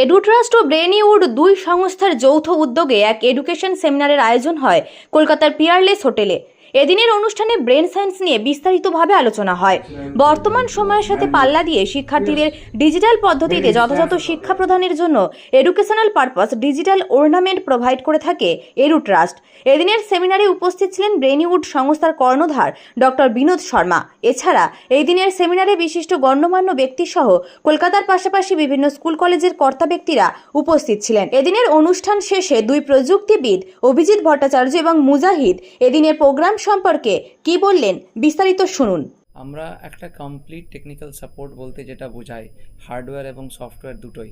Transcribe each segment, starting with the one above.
Edu trust ও ব্রেনিউড দুই সংস্থার যৌথ উদ্যোগে এক এডুকেশন সেমিনারের আয়োজন হয় কলকাতার পিয়ারলেস হোটেলে। এদিনের অনুষ্ঠানে ব্রেন সায়েন্স নিয়ে বিস্তারিতভাবে আলোচনা হয়। বর্তমান সময়ের সাথে পাল্লা দিয়ে শিক্ষার্থীদের ডিজিটাল পদ্ধতিতে যথাযথ শিক্ষা প্রদানের জন্য educational purpose digital ornament provide করে থাকে এরু ট্রাস্ট এদিনের সেমিনারে উপস্থিত ছিলেন ব্রেনিউড সংস্থার কর্ণধার ডক্টর বিনোদ শর্মা। এছাড়া এই দিনের সেমিনারে বিশিষ্ট গণ্যমান্য ব্যক্তি সহ কলকাতার পাশাপাশি বিভিন্ন স্কুল কলেজের কর্তা ব্যক্তিরা উপস্থিত ছিলেন। এদিনের অনুষ্ঠান শেষে দুই প্রযুক্তিবিদ অভিজিৎ ভট্টাচার্য এবং মুজাহিদ এদিনের প্রোগ্রাম সম্পর্কে কি বললেন বিস্তারিত শুনুন। আমরা একটা কমপ্লিট টেকনিক্যাল সাপোর্ট বলতে যেটা বোঝায় হার্ডওয়্যার এবং সফটওয়্যার দুটোই।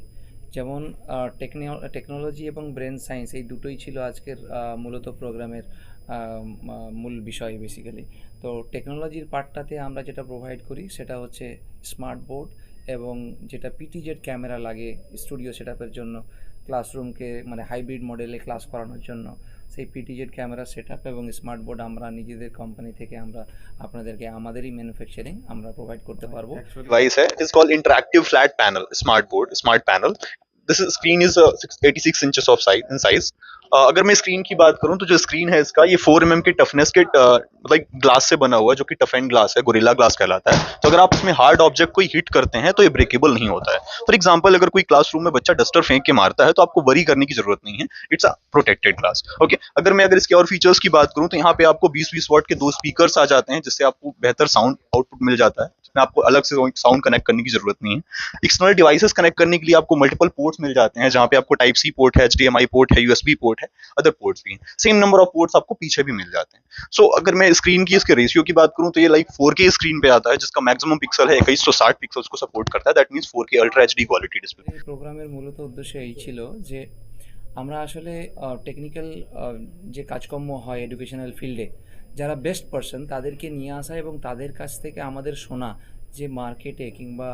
যেমন টেকনোলজি এবং ব্রেন সায়েন্স এই দুটোই ছিল আজকের মূলত প্রোগ্রামের মূল বিষয় বেসিক্যালি তো টেকনোলজির পার্টটাতে আমরা যেটা প্রোভাইড করি সেটা হচ্ছে স্মার্ট বোর্ড এবং যেটা পিটিজেড ক্যামেরা লাগে স্টুডিও সেটআপের জন্য ক্লাসরুমকে মানে হাইব্রিড মডেলে ক্লাস করানোর জন্য। সেই পিটিজেড ক্যামেরা সেট এবং স্মার্ট বোর্ড আমরা নিজেদের কোম্পানি থেকে আমরা আপনাদেরকে আমাদেরই ম্যানুফ্যাকচারিং আমরা প্রোভাইড করতে পারব। ডিভাইস হ্যাঁ is call interactive flat panel smart board smart panel this screen is 86 inches of size in size अगर मैं स्क्रीन की बात करूँ तो जो स्क्रीन है इसका, ये फोर एम mm के टफनेस के लाइक ग्लास से बना हुआ है, जो कि टफ एंड ग्लास है गोरिल्ला ग्लास कहलाता है। तो अगर आप इसमें हार्ड ऑब्जेक्ट कोई हिट करते हैं तो ये ब्रेकेबल नहीं होता है। फॉर एग्ज़ाम्पल अगर कोई क्लासरूम में बच्चा डस्टर फेंक के मारता है तो आपको वरी करने की ज़रूरत नहीं है। It's a protected glass okay अगर मैं, अगर इसके और फीचर्स की बात करूँ तो यहाँ पे आपको बीस बीस वॉट के दो स्पीकर आ जाते हैं, जिससे आपको बेहतर साउंड आउटपुट मिल जाता है। इसमें आपको अलग से साउंड कनेक्ट करने की जरूरत नहीं है एक्सटर्नल डिवाइसेस कनेक्ट करने के लिए आपको मल्टीपल पोर्ट्स मिल जाते हैं जहाँ पे आपको टाइप सी पोर्ट है एच पोर्ट है यूएसबी पोर्ट है अदर पोर्ट्स भी हैं सेम नंबर ऑफ पोर्ट्स आपको पीछे भी मिल जाते हैं सो अगर मैं स्क्रीन की इसके रेशियो की बात करूं तो ये लाइक 4K स्क्रीन पे आता है जिसका मैक्सिमम पिक्सल है इक्कीस सौ साठ पिक्सल्स को सपोर्ट करता है that means 4K ultra H quality display এই প্রোগ্রামের মূলত উদ্দেশ্য এই ছিল যে আমরা আসলে টেকনিক্যাল যে কাজকর্ম হয় এডুকেশনাল ফিল্ডে যারা বেস্ট পারসন তাদেরকে নিয়ে আসা এবং তাদের কাছ থেকে আমাদের শোনা যে মার্কেটে কিংবা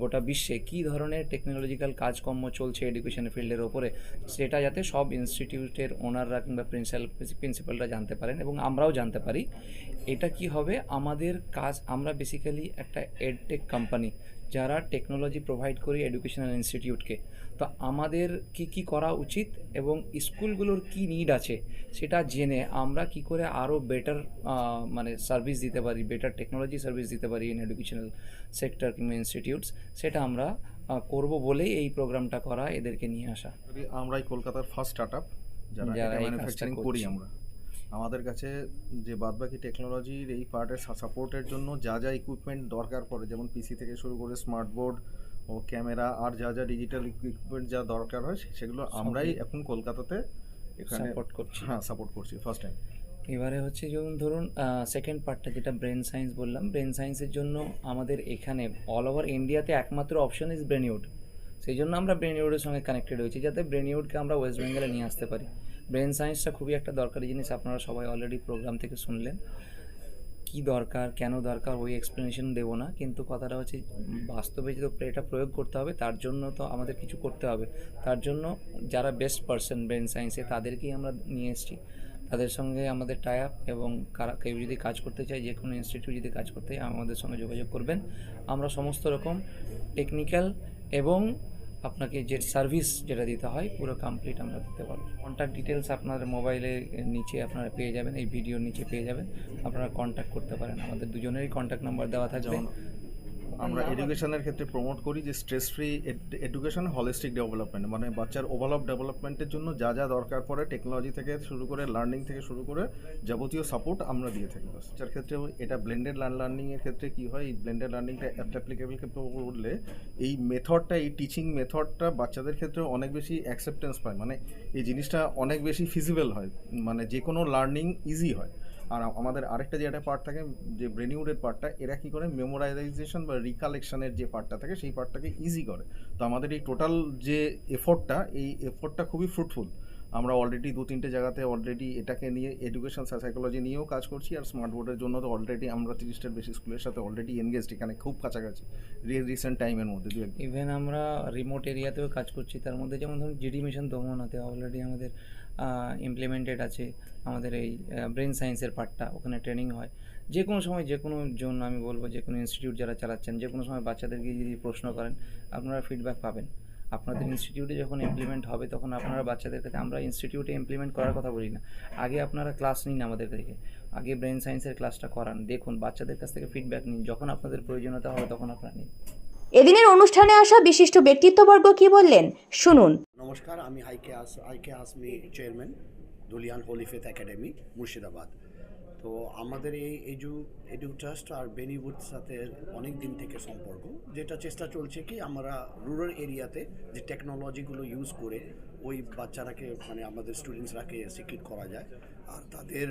গোটা বিশ্বে কী ধরনের টেকনোলজিক্যাল কাজকর্ম চলছে এডুকেশন ফিল্ডের ওপরে, সেটা যাতে সব ইনস্টিটিউটের ওনাররা কিংবা প্রিন্সিপাল প্রিন্সিপালরা জানতে পারেন এবং আমরাও জানতে পারি। এটা কি হবে? আমাদের কাজ, আমরা বেসিক্যালি একটা এডটেক কোম্পানি যারা টেকনোলজি প্রোভাইড করি এডুকেশনাল ইনস্টিটিউটকে তো আমাদের কি কি করা উচিত এবং স্কুলগুলোর কি নিড আছে সেটা জেনে আমরা কি করে আরও বেটার মানে সার্ভিস দিতে পারি বেটার টেকনোলজি সার্ভিস দিতে পারি ইন এডুকেশনাল সেক্টর কিংবা ইনস্টিটিউটস সেটা আমরা করব বলেই এই প্রোগ্রামটা করা এদেরকে নিয়ে আসা। আমরাই কলকাতার ফার্স্ট স্টার্ট আপ যারা ম্যানুফ্যাকচারিং করি আমরা। আমাদের কাছে যে বাদবাকি টেকনোলজির এই পার্টের সাপোর্টের জন্য যা যা ইকুইপমেন্ট দরকার পড়ে যেমন পিসি থেকে শুরু করে স্মার্ট বোর্ড ও ক্যামেরা আর যা যা ডিজিটাল ইকুইপমেন্ট যা দরকার হয় সেগুলো আমরাই এখন কলকাতাতে এখানে সাপোর্ট করছি। হ্যাঁ সাপোর্ট করছি ফার্স্ট টাইম এবারে হচ্ছে যেমন ধরুন সেকেন্ড পার্টটা যেটা ব্রেন সায়েন্স বললাম ব্রেন সায়েন্সের জন্য আমাদের এখানে অল ওভার ইন্ডিয়াতে একমাত্র অপশন ইজ ব্রেনিউড সেই জন্য আমরা ব্রেনিউডের সঙ্গে কানেক্টেড হয়েছি যাতে ব্রেনিউডকে আমরা ওয়েস্ট বেঙ্গলে নিয়ে আসতে পারি। ব্রেন সায়েন্সটা খুবই একটা দরকারি জিনিস, আপনারা সবাই অলরেডি প্রোগ্রাম থেকে শুনলেন। কি দরকার, কেন দরকার, ওই এক্সপ্লেনেশন দেবো না, কিন্তু কথাটা হচ্ছে বাস্তবে যদি এটা প্রয়োগ করতে হবে, তার জন্য তো আমাদের কিছু করতে হবে। তার জন্য যারা বেস্ট পার্সন ব্রেন সায়েন্সে তাদেরকেই আমরা নিয়ে এসেছি। তাদের সঙ্গে আমাদের টাই আপ এবং কারা, কেউ যদি কাজ করতে চায়, যে কোনো ইনস্টিটিউট যদি কাজ করতে চায়, আমাদের সঙ্গে যোগাযোগ করবেন। আমরা সমস্ত রকম টেকনিক্যাল এবং আপনাকে যে সার্ভিস যেটা দিতে হয়, পুরো কমপ্লিট আমরা দিতে পারব। কন্ট্যাক্ট ডিটেলস আপনার মোবাইলের নিচে আপনারা পেয়ে যাবেন, এই ভিডিওর নিচে পেয়ে যাবেন। আপনারা কন্ট্যাক্ট করতে পারেন। আমাদের দুজনেরই কন্ট্যাক্ট নাম্বার দেওয়া থাকবে। আমরা এডুকেশনের ক্ষেত্রে প্রমোট করি যে stress free education holistic development মানে বাচ্চার ওভারঅল ডেভেলপমেন্টের জন্য যা যা দরকার পড়ে টেকনোলজি থেকে শুরু করে লার্নিং থেকে শুরু করে যাবতীয় সাপোর্ট আমরা দিয়ে থাকি। বাচ্চার ক্ষেত্রে এটা ব্লেন্ডেড লার্নিং এর ক্ষেত্রে কি হয়? এই ব্লেন্ডেড লার্নিংটা অ্যাপ্লিকেবল করলে এই মেথডটা এই টিচিং মেথডটা বাচ্চাদের ক্ষেত্রে অনেক বেশি অ্যাকসেপ্টেন্স পায়। মানে এই জিনিসটা অনেক বেশি ফিজিবল হয়। মানে যে কোনো লার্নিং ইজি হয়। আর আমাদের আরেকটা যে একটা পার্ট থাকে, যে ব্রেনিউডের পার্টটা এরা কী করে? মেমোরাইজেশন বা রিকালেকশনের যে পার্টটা থাকে, সেই পার্টটাকে ইজি করে। তো আমাদের এই টোটাল যে এফোর্টটা এই এফোর্টটা খুবই ফ্রুটফুল আমরা অলরেডি দু তিনটে জায়গাতে অলরেডি এটাকে নিয়ে এডুকেশন সাইকোলজি নিয়েও কাজ করছি আর স্মার্ট বোর্ডের জন্য তো অলরেডি আমরা তিরিশটার বেশি স্কুলের সাথে অলরেডি এনগেজড এখানে খুব কাছাকাছি রিসেন্ট টাইমের মধ্যে দু ইভেন আমরা রিমোট এরিয়াতেও কাজ করছি, তার মধ্যে যেমন ধরুন জিডি মিশন দমনাতে অলরেডি আমাদের ইমপ্লিমেন্টেড আছে আমাদের এই ব্রেন সায়েন্সের পার্টটা ওখানে ট্রেনিং হয়। যে কোনো সময় যে কোনো জন্য আমি বলব যে কোনো ইনস্টিটিউট যারা চালাচ্ছেন যে কোনো সময় বাচ্চাদেরকে যদি প্রশ্ন করেন, আপনারা ফিডব্যাক পাবেন। আপনাদের ইনস্টিটিউটে যখন ইমপ্লিমেন্ট হবে তখন আপনারা বাচ্চাদের কাছে আমরা ইনস্টিটিউটে ইমপ্লিমেন্ট করার কথা বলি না। আগে আপনারা ক্লাস নিন আমাদের থেকে। আগে ব্রেন সায়েন্সের ক্লাসটা করান। দেখুন বাচ্চাদের কাছ থেকে ফিডব্যাক নিন। যখন আপনাদের প্রয়োজনীয়তা হবে তখন আপনারা নিন। এদিনের অনুষ্ঠানে আসা বিশিষ্ট ব্যক্তিত্ববর্গ কি বললেন? শুনুন। নমস্কার আমি আইকে আস আইকে আসমি chairman Dhulian Holy Faith Academy Murshidabad. তো আমাদের এই এজু এডু ট্রাস্ট আর বেনিউড সাথে অনেক দিন থেকে সম্পর্ক, যেটা চেষ্টা চলছে কি আমরা রুরাল এরিয়াতে যে টেকনোলজিগুলো ইউজ করে ওই বাচ্চারাকে মানে আমাদের স্টুডেন্টসরাকে শিক্ষিত করা যায় আর তাদের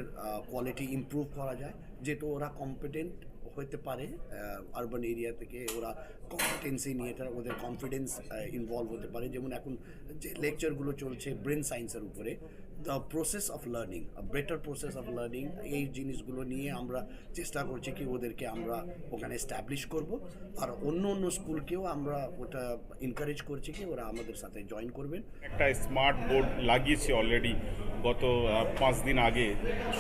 কোয়ালিটি ইমপ্রুভ করা যায়, যেহেতু ওরা কম্পিটেন্ট হতে পারে আরবান এরিয়া থেকে ওরা কম্পিটেন্সি নিয়ে এটা ওদের কনফিডেন্স ইনভলভ হতে পারে। যেমন এখন যে লেকচারগুলো চলছে ব্রেন সায়েন্সের উপরে the process of learning better process of learning এই জিনিসগুলো নিয়ে আমরা চেষ্টা করছি কি ওদেরকে আমরা ওখানে এস্টাবলিশ করব। আর অন্য অন্য স্কুলকেও আমরা ওটা এনকারেজ করছি কি ওরা আমাদের সাথে জয়েন করবেন। একটা স্মার্ট বোর্ড লাগিয়েছি অলরেডি গত পাঁচ দিন আগে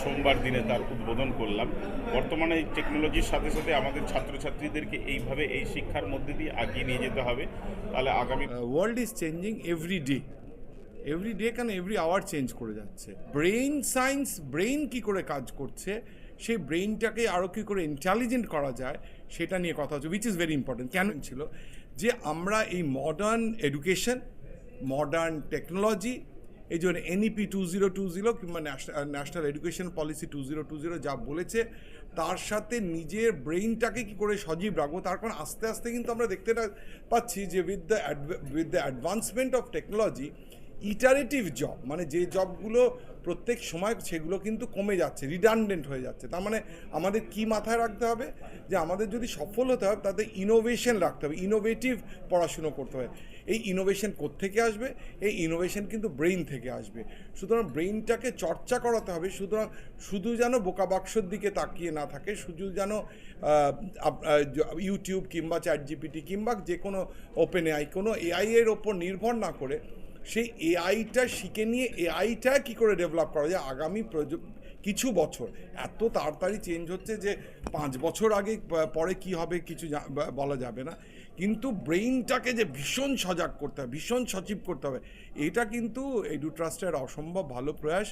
সোমবার দিনে তার উদ্বোধন করলাম। বর্তমানে এই টেকনোলজির সাথে সাথে আমাদের ছাত্রছাত্রীদেরকে এইভাবে এই শিক্ষার মধ্যে দিয়ে আগিয়ে নিয়ে যেতে হবে। তাহলে আগামী world is changing every day every day কেন এভরি আওয়ার চেঞ্জ করে যাচ্ছে? ব্রেইন সায়েন্স ব্রেইন কি করে কাজ করছে? সেই ব্রেইনটাকে আরও কী করে ইন্টেলিজেন্ট করা যায়? সেটা নিয়ে কথা হচ্ছে উইচ ইজ ভেরি ইম্পর্টেন্ট কেন ছিল? যে আমরা এই মডার্ন এডুকেশন মডার্ন টেকনোলজি এই জন্য NEP two zero two zero কিংবা national education policy two zero two zero যা বলেছে, তার সাথে নিজের ব্রেইনটাকে কি করে সজীব রাখব? তার কারণ আস্তে আস্তে কিন্তু আমরা দেখতে পাচ্ছি যে with the with the advancement of technology iterative job মানে যে জবগুলো প্রত্যেক সময় সেগুলো কিন্তু কমে যাচ্ছে রিডান্ডেন্ট হয়ে যাচ্ছে। তার মানে আমাদের কি মাথায় রাখতে হবে? যে আমাদের যদি সফল হতে হবে তাতে ইনোভেশন রাখতে হবে ইনোভেটিভ পড়াশুনো করতে হবে। এই ইনোভেশন থেকে আসবে? এই ইনোভেশন কিন্তু ব্রেইন থেকে আসবে। সুতরাং ব্রেইনটাকে চর্চা করাতে হবে, সুতরাং শুধু যেন বোকা বাক্সর দিকে তাকিয়ে না থাকে, শুধু যেন ইউটিউব কিংবা চ্যাট জিপিটি কিংবা যে কোনো ওপেন এআই কোনো এআইয়ের ওপর নির্ভর না করে সেই এআইটা শিখে নিয়ে এআইটা কি করে ডেভেলপ করা যায় আগামী কিছু বছর? এত তাড়াতাড়ি চেঞ্জ হচ্ছে যে পাঁচ বছর আগে পরে কি হবে কিছু বলা যাবে না। কিন্তু ব্রেইনটাকে যে ভীষণ সজাগ করতে হবে, ভীষণ সচিব করতে হবে, এটা কিন্তু এডু ট্রাস্টের অসম্ভব ভালো প্রয়াস।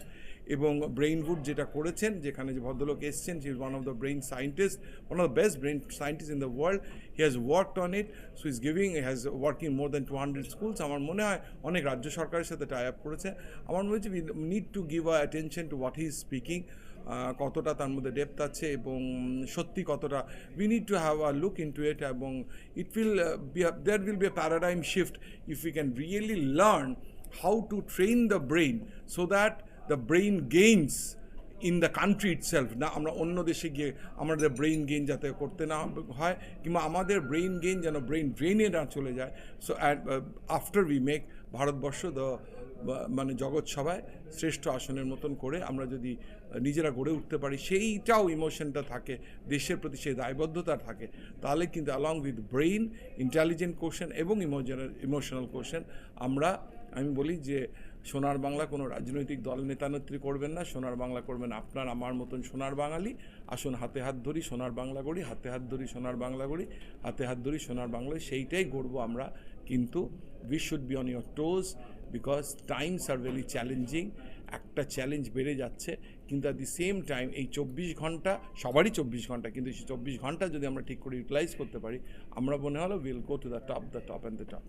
এবং ব্রেইনউড যেটা করেছেন, যেখানে যে ভদ্রলোক এসছেন he is one of the brain scientist one of the best brain scientist in the world he has worked on it so is giving has working more than two hundred schools আমার মনে হয় অনেক রাজ্য সরকারের সাথে tie up করেছে। আমার মনে হচ্ছে we need to give a attention to what he is speaking কতটা তার মধ্যে ডেপথ আছে এবং সত্যি কতটা। We need to have a look into it এবং it will be there will be a paradigm shift if you can really learn how to train the brain so that the brain gains in the country itself না, আমরা অন্য দেশে গিয়ে আমাদের brain gain যাতে করতে না হয়, কিংবা আমাদের ব্রেইন গেইন যেন ব্রেইন ড্রেনে না চলে যায়। So and after we make Bharatvarsha the মানে জগৎ সভায় শ্রেষ্ঠ আসনের মতন করে আমরা যদি নিজেরা গড়ে উঠতে পারি, সেইটাও ইমোশনটা থাকে, দেশের প্রতি সেই দায়বদ্ধতা থাকে, তাহলে কিন্তু along with brain intelligent question এবং ইমোশনাল ইমোশনাল কোশ্চেন আমরা, আমি বলি যে সোনার বাংলা কোনো রাজনৈতিক দল নেতানেত্রী করবেন না। সোনার বাংলা করবেন আপনার, আমার মতন সোনার বাঙালি। আসুন হাতে হাত ধরি, সোনার বাংলা গড়ি, হাতে হাত ধরি, সোনার বাংলা গড়ি, হাতে হাত ধরি, সোনার বাংলা সেইটাই গড়ব আমরা। কিন্তু we should be on your toes because times are very challenging একটা চ্যালেঞ্জ বেড়ে যাচ্ছে, কিন্তু অ্যাট দি সেম টাইম এই চব্বিশ ঘণ্টা, সবারই চব্বিশ ঘণ্টা, কিন্তু সেই চব্বিশ ঘণ্টা যদি আমরা ঠিক করে ইউটিলাইজ করতে পারি, আমরা মনে হলো will go to the top the top and the top